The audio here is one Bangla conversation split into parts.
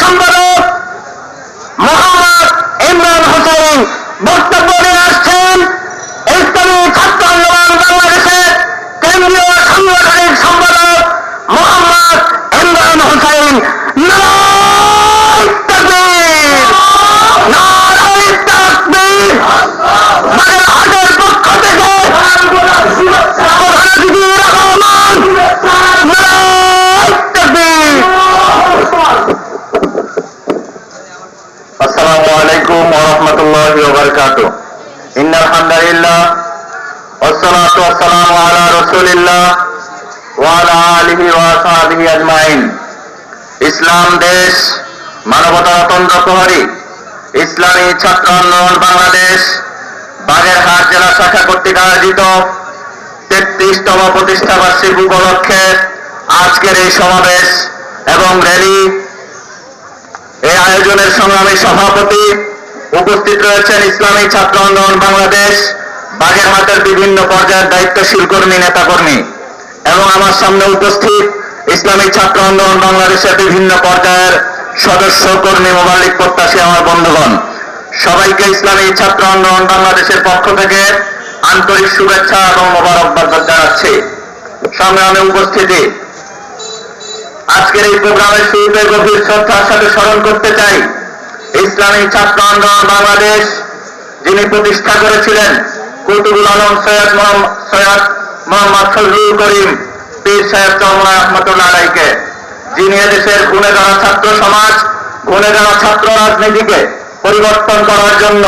সম্পাদক মোহাম্মদ ইমরান হোসেন বক্তব্য নিয়ে আসছেন ইসলামী ছাত্র আন্দোলন বাংলাদেশের কেন্দ্রীয় সাংগঠনিক সম্পাদক মোহাম্মদ ইমরান হোসেন নারায় তাকবীর! নারায় তাকবীর! বাগেরহাটের পক্ষ থেকে প্রধানমন্ত্রী রহমান নারায় তাকবীর! আসসালামু আলাইকুম ওয়া রাহমাতুল্লাহি ওয়া বারাকাতুহু ইন্নাল হামদালিল্লাহ ইসলাম দেশ, মানবতা তন্ত্র প্রহরী, ইসলামী ছাত্র আন্দোলন বাংলাদেশ, বাগেরহাট জেলা শাখা কর্তৃক আয়োজিত তেত্রিশতম প্রতিষ্ঠা বার্ষিকী উপলক্ষে আজকের এই সমাবেশ এবং র্যালি। এই আয়োজনের সংগ্রামী সভাপতি উপস্থিত রয়েছেন ইসলামী ছাত্র আন্দোলন বাংলাদেশ বাগেরহাটের বিভিন্ন পর্যায়ের দায়িত্বশীল কর্মী, নেতাকর্মী এবং আমার সামনে উপস্থিত ইসলামী ছাত্র আন্দোলন বাংলাদেশের বিভিন্ন পর্যায়ের সদস্য, কর্মী মোবালিক প্রত্যাশী আমার বন্ধুগণ। সবাইকে ইসলামী ছাত্র আন্দোলন বাংলাদেশের পক্ষ থেকে আন্তরিক শুভেচ্ছা এবং মোবারকবাদ জানাচ্ছি। সংগ্রামে উপস্থিতি। আজকের এই প্রোগ্রামের শুরুতে গভীর শ্রদ্ধার সাথে স্মরণ করতে চাই। ইসলামী ছাত্র আন্দোলন বাংলাদেশ যিনি প্রতিষ্ঠা করেছিলেন কুতুবুল আলম সৈয়দ সৈয়দ মোহাম্মদ ফজলুল করিম, পীর সাহেব চরমা রহমতুল্লাহ আলাইকে। যিনি এদেশের গুণে যাওয়া ছাত্র সমাজ গুণে যাওয়া ছাত্র রাজনীতিকে পরিবর্তন করার জন্য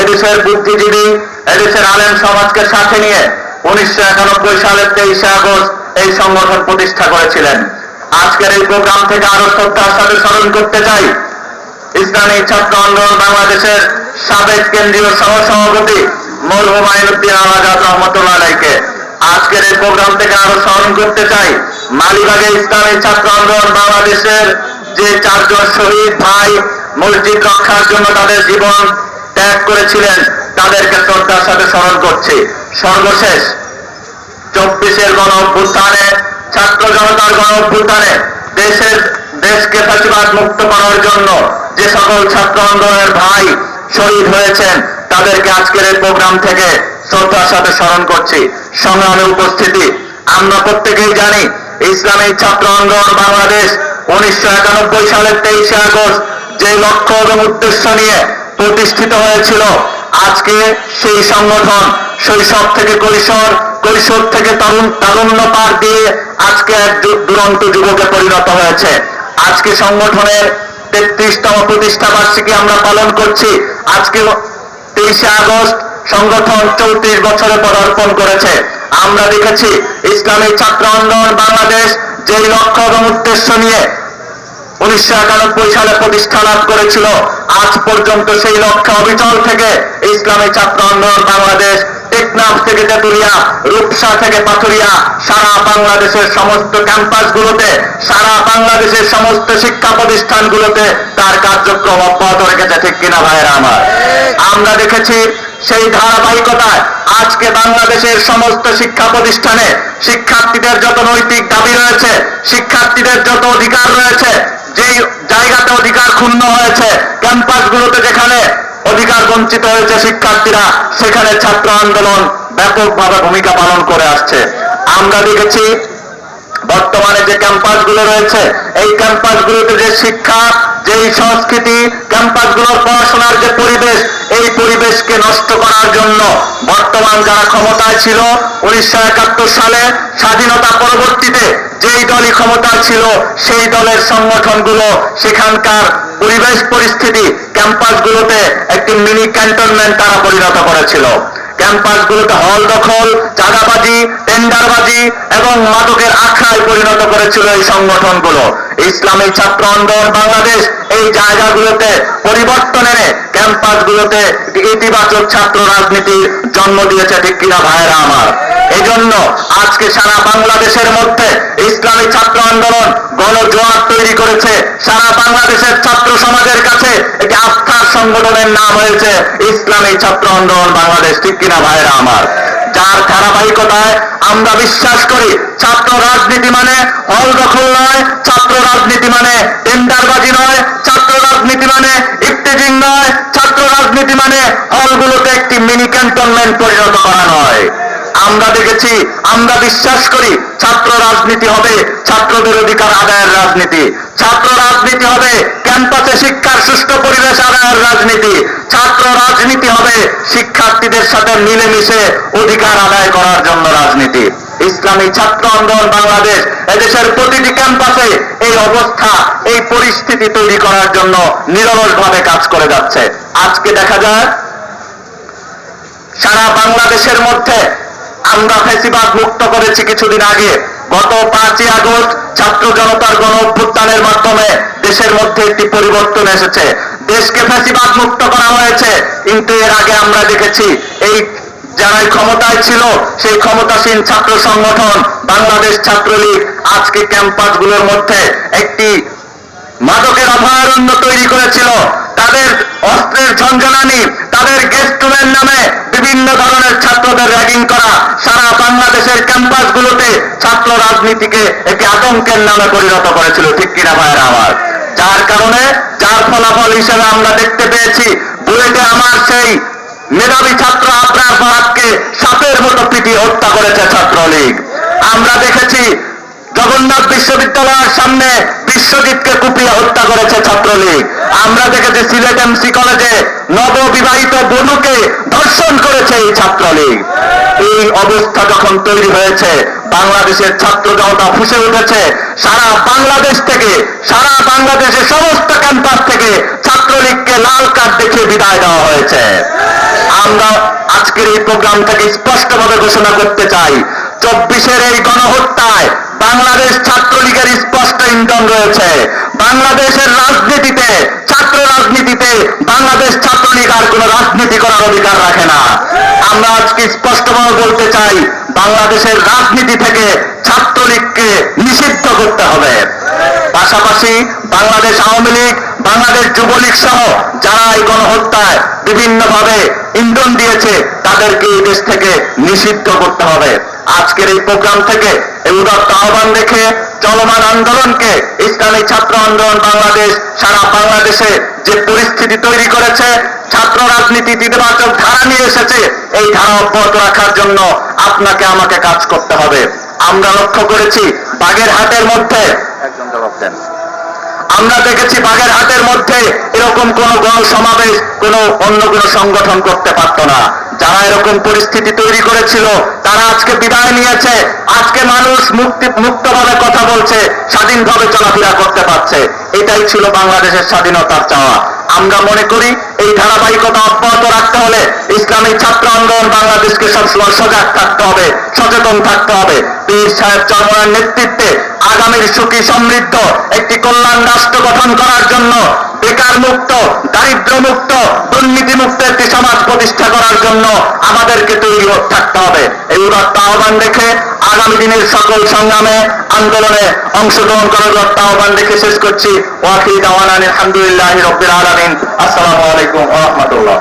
এদেশের বুদ্ধিজীবী, এদেশের আলেম সমাজকে সাথে নিয়ে উনিশশো একানব্বই সালের তেইশে আগস্ট এই সংগঠন প্রতিষ্ঠা করেছিলেন। আজকের এই প্রোগ্রাম থেকে আরও শ্রদ্ধার সাথে স্মরণ করতে চাই। ইসলামী ছাত্র আন্দোলন বাংলাদেশের সাবেক কেন্দ্রীয় সহ সভাপতি মৌল হুমায়ুদ্দিন আলাজাদ রহমতুল্লাহ আলাইকে। আজকের এই প্রোগ্রাম থেকে আরও স্মরণ করতে চাই, মালিবাগে ইসলামী ছাত্র আন্দোলন বাংলাদেশের যে চারজন শহীদ ভাই মসজিদ রক্ষার জন্য তাদের জীবন ত্যাগ করেছিলেন, তাদেরকে শ্রদ্ধার সাথে স্মরণ করছি। সর্বশেষ, চব্বিশের গণ অভ্যুত্থানে, ছাত্র জনতার গণ অভ্যুত্থানে দেশের দেশকে ফাঁসিবাদ মুক্ত করার জন্য যে সকল ছাত্র আন্দোলনের ভাই শহীদ হয়েছেন তাদেরকে আজকের এই প্রোগ্রাম থেকে শ্রদ্ধার সাথে স্মরণ করছি। সংগ্রামে উপস্থিতি। আমরা প্রত্যেকেই জানি, ইসলামী ছাত্র আন্দোলন বাংলাদেশ উনিশশো একানব্বই সালের তেইশে আগস্ট যে লক্ষ্য এবং উদ্দেশ্য নিয়ে প্রতিষ্ঠিত হয়েছিল, আজকে সেই সংগঠন শৈশব থেকে কৈশোর কৈশোর থেকে তরুণ, তারুণ্য পার দিয়ে আজকে এক দুরন্ত যুবকে পরিণত হয়েছে। আজকে সংগঠনের তেত্রিশতম প্রতিষ্ঠা বার্ষিকী আমরা পালন করছি। আজকে তেইশে আগস্ট সংগঠন চৌত্রিশ বছরে পদার্পণ করেছে। আমরা দেখেছি ইসলামী ছাত্র আন্দোলন বাংলাদেশ যে লক্ষ্য এবং উদ্দেশ্য নিয়ে উনিশশো একানব্বই সালে প্রতিষ্ঠা লাভ করেছিল, আজ পর্যন্ত সেই লক্ষ্যে অবিচল থেকে ইসলামী ছাত্র আন্দোলন বাংলাদেশ টেকনাফ থেকে তেতুলিয়া, রূপসা থেকে পাথুরিয়া, সারা বাংলাদেশের সমস্ত ক্যাম্পাসগুলোতে, সারা বাংলাদেশের সমস্ত শিক্ষা প্রতিষ্ঠানগুলোতে তার কার্যক্রম অব্যাহত রেখেছে, ঠিক কিনা ভাইয়েরা আমার? আমরা দেখেছি সেই ধারাবাহিকতায় আজকে বাংলাদেশের সমস্ত শিক্ষা প্রতিষ্ঠানে শিক্ষার্থীদের যত নৈতিক দাবি রয়েছে, শিক্ষার্থীদের যত অধিকার রয়েছে, যেই জায়গাতে অধিকার ক্ষুণ্ণ হয়েছে, ক্যাম্পাসগুলোতে যেখানে অধিকার বঞ্চিত হয়েছে শিক্ষার্থীরা। সেখানে ছাত্র আন্দোলন ব্যাপকভাবে ভূমিকা পালন করে আসছে। আমরা দেখেছি, বর্তমানে যে ক্যাম্পাসগুলো রয়েছে, এই ক্যাম্পাসগুলোতে যে শিক্ষা যে সংস্কৃতি ক্যাম্পাসগুলোর পড়াশোনার যে পরিবেশ, এই পরিবেশকে নষ্ট করার জন্য বর্তমান যারা ক্ষমতায় ছিল, উনিশশো একাত্তর সালে স্বাধীনতা পরবর্তীতে যেই দলই ক্ষমতায় ছিল, সেই দলের সংগঠনগুলো, সেখানকার পরিবেশ পরিস্থিতি, ক্যাম্পাসগুলোতে একটি মিনি ক্যান্টনমেন্ট তারা পরিণত করেছিল। ক্যাম্পাসগুলোতে হল দখল, চাঁদাবাজি, টেন্ডারবাজি এবং মাদকের আখড়ায় পরিণত করেছিল এই সংগঠনগুলো। ইসলামী ছাত্র আন্দোলন বাংলাদেশ এই জায়গাগুলোতে পরিবর্তন এনে ক্যাম্পাসগুলোতে একটি ইতিবাচক ছাত্র রাজনীতির জন্ম দিয়েছে ঠিক কিনা ভাইয়েরা আমার। এই জন্য আজকে সারা বাংলাদেশের মধ্যে ইসলামী ছাত্র আন্দোলন গণজোয়ার তৈরি করেছে। সারা বাংলাদেশের ছাত্র সমাজের কাছে একটি আস্থার সংগঠনের নাম হয়েছে ইসলামী ছাত্র আন্দোলন বাংলাদেশ, ঠিক কিনা ভাইয়েরা আমার? যার ধারাবাহিকতায় আমরা বিশ্বাস করি, ছাত্র রাজনীতি মানে হল দখল নয়, ছাত্র রাজনীতি মানে টেন্ডারবাজি নয়, ছাত্র রাজনীতি মানে ইফতেজিং নয়, ছাত্র রাজনীতি মানে হলগুলোকে একটি মিনি ক্যান্টনমেন্ট পরিণত করা নয়। আমরা দেখেছি, আমরা বিশ্বাস করি ছাত্র রাজনীতি হবে ছাত্রদের অধিকার আদায়ের রাজনীতি। ছাত্র রাজনীতি হবে ক্যাম্পাসে শিক্ষার সুষ্ঠু পরিবেশ আদায়ের রাজনীতি। ছাত্র রাজনীতি হবে শিক্ষার্থীদের সাথে মিলেমিশে অধিকার আদায় করার জন্য রাজনীতি। ইসলামী ছাত্র আন্দোলন বাংলাদেশ এদেশের প্রতিটি ক্যাম্পাসে এই অবস্থা, এই পরিস্থিতি তৈরি করার জন্য নিরলসভাবে কাজ করে যাচ্ছে। আজকে দেখা যায়, সারা বাংলাদেশের মধ্যে আমরা ফেসিবাদ মুক্ত করেছি কিছুদিন আগে। গত পাঁচই আগস্ট ছাত্র জনতার গণ অভ্যুত্থানের মাধ্যমে দেশের মধ্যে একটি পরিবর্তন এসেছে। দেশকে ফেসিবাদ মুক্ত করা হয়েছে, কিন্তু এর আগে আমরা দেখেছি এই যারা ক্ষমতায় ছিল, সেই ক্ষমতাসীন ছাত্র সংগঠন বাংলাদেশ ছাত্রলীগ আজকে ক্যাম্পাসগুলোর মধ্যে একটি মাদকের অভয়ারণ্য তৈরি করেছিল। তাদের অস্ত্রের ঝঞ্ঝনানি, তাদের গেস্টুমের নামে বিভিন্ন ধরনের ছাত্রদের র্যাগিং করা সারা বাংলাদেশের ক্যাম্পাসগুলোতে ছাত্র রাজনীতিকে একটি আতঙ্কের নামে পরিণত করেছিল, ঠিক কিনা ভাইয়ের আমার? যার কারণে, যার ফলাফল হিসেবে আমরা দেখতে পেয়েছি বুয়েটে আমার সেই মেধাবী ছাত্র আপনার ভারতকে সাপের মতো পিটিয়ে হত্যা করেছে ছাত্রলীগ। আমরা দেখেছি জগন্নাথ বিশ্ববিদ্যালয়ের সামনে বিশ্বজিৎকে কুপিয়ে হত্যা করেছে ছাত্রলীগ। আমরা দেখেছি সিলেট এমসি কলেজে নববিবাহিত বনুকে ধর্ষণ করেছে এই ছাত্রলীগ। এই অবস্থা যখন তৈরি হয়েছে, বাংলাদেশের ছাত্র জনতা ফুসে উঠেছে। সারা বাংলাদেশ থেকে, সারা বাংলাদেশের সমস্ত ক্যাম্পাস থেকে ছাত্রলীগকে লাল কার্ড দেখিয়ে বিদায় দেওয়া হয়েছে। আমরা আজকের এই প্রোগ্রাম থেকে স্পষ্টভাবে ঘোষণা করতে চাই, চব্বিশের এই গণহত্যায় বাংলাদেশ ছাত্রলীগের স্পষ্ট ইন্ধন রয়েছে। বাংলাদেশের রাজনীতিতে রাজনীতিতে বাংলাদেশ ছাত্রলীগ আর কোন রাজনীতি করার অধিকার রাখে না। আমরা আজকে স্পষ্টভাবে বলতে চাই, বাংলাদেশের রাজনীতি থেকে ছাত্রলীগকে নিষিদ্ধ করতে হবে। পাশাপাশি বাংলাদেশ আওয়ামী লীগ, বাংলাদেশ যুবলীগ সহ যারা এই গণহত্যায় বিভিন্নভাবে ইন্ধন দিয়েছে, তাদেরকে এই দেশ থেকে নিষিদ্ধ করতে হবে। আজকের এই প্রোগ্রাম থেকে এই উদাত্ত আহ্বান রেখে চলমান আন্দোলনকে ইসলামী ছাত্র আন্দোলন বাংলাদেশ, সারা বাংলাদেশে যে পরিস্থিতি তৈরি করেছে, ছাত্র রাজনীতি ইতিবাচক ধারা নিয়ে এসেছে, এই ধারা অব্যাহত রাখার জন্য আপনাকে আমাকে কাজ করতে হবে। আমরা লক্ষ্য করেছি বাগের হাটের মধ্যে একজন জবাব দেন। আমরা দেখেছি বাগের হাটের মধ্যে এরকম কোন গণ সমাবেশ, কোন অন্য কোন সংগঠন করতে পারত না। যারা এরকম পরিস্থিতি তৈরি করেছিল, তারা আজকে বিদায় নিয়েছে। আজকে মানুষ মুক্তি, মুক্তভাবে কথা বলছে, স্বাধীনভাবে চলাফেরা করতে পারছে। এটাই ছিল বাংলাদেশের স্বাধীনতার চাওয়া। আমরা মনে করি এই ধারাবাহিকতা অব্যাহত রাখতে হলে ইসলামী ছাত্র আন্দোলন বাংলাদেশকে সবসময় সজাগ থাকতে হবে, সচেতন থাকতে হবে। পীর সাহেব চরমনের নেতৃত্বে আগামীর সুখী সমৃদ্ধ, একটি কল্যাণ রাষ্ট্র গঠন করার জন্য বেকার মুক্ত দারিদ্র মুক্ত দুর্নীতি মুক্ত একটি সমাজ প্রতিষ্ঠা করার জন্য আমাদেরকে তৈরি থাকতে হবে। এই উদাত্ত আহ্বান রেখে আগামী দিনের সকল সংগ্রামে, আন্দোলনে অংশগ্রহণ করার উদাত্ত আহ্বান রেখে শেষ করছি। ওয়াকিল দাওয়ান আলহামদুলিল্লাহ রবিল আলমিন। আসসালামু আলাইকুম রহমতুল্লাহ।